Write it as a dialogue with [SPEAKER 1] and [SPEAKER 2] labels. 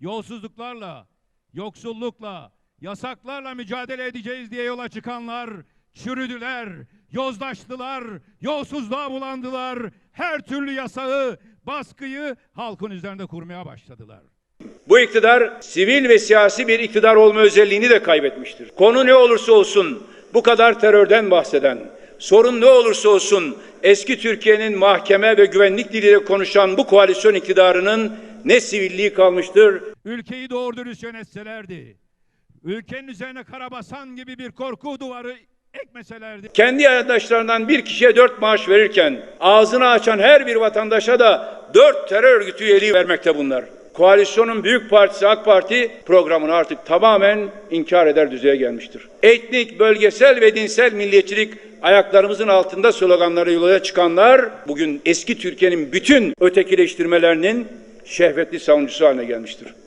[SPEAKER 1] yolsuzluklarla, yoksullukla, yasaklarla mücadele edeceğiz diye yola çıkanlar çürüdüler, yozlaştılar, yolsuzluğa bulandılar. Her türlü yasağı, baskıyı halkın üzerinde kurmaya başladılar.
[SPEAKER 2] Bu iktidar sivil ve siyasi bir iktidar olma özelliğini de kaybetmiştir. Konu ne olursa olsun bu kadar terörden bahseden, sorun ne olursa olsun eski Türkiye'nin mahkeme ve güvenlik diliyle konuşan bu koalisyon iktidarının ne sivilliği kalmıştır
[SPEAKER 1] Ülkeyi doğru dürüst yönetselerdi, ülkenin üzerine karabasan gibi bir korku duvarı ekmeselerdi,
[SPEAKER 2] kendi yandaşlarından bir kişiye dört maaş verirken ağzını açan her bir vatandaşa da dört terör örgütü üyeliği vermekte bunlar. Koalisyonun büyük partisi AK Parti programını artık tamamen inkar eder düzeye gelmiştir. Etnik, bölgesel ve dinsel milliyetçilik ayaklarımızın altında sloganları yola çıkanlar bugün eski Türkiye'nin bütün ötekileştirmelerinin şehvetli savunucusu haline gelmiştir.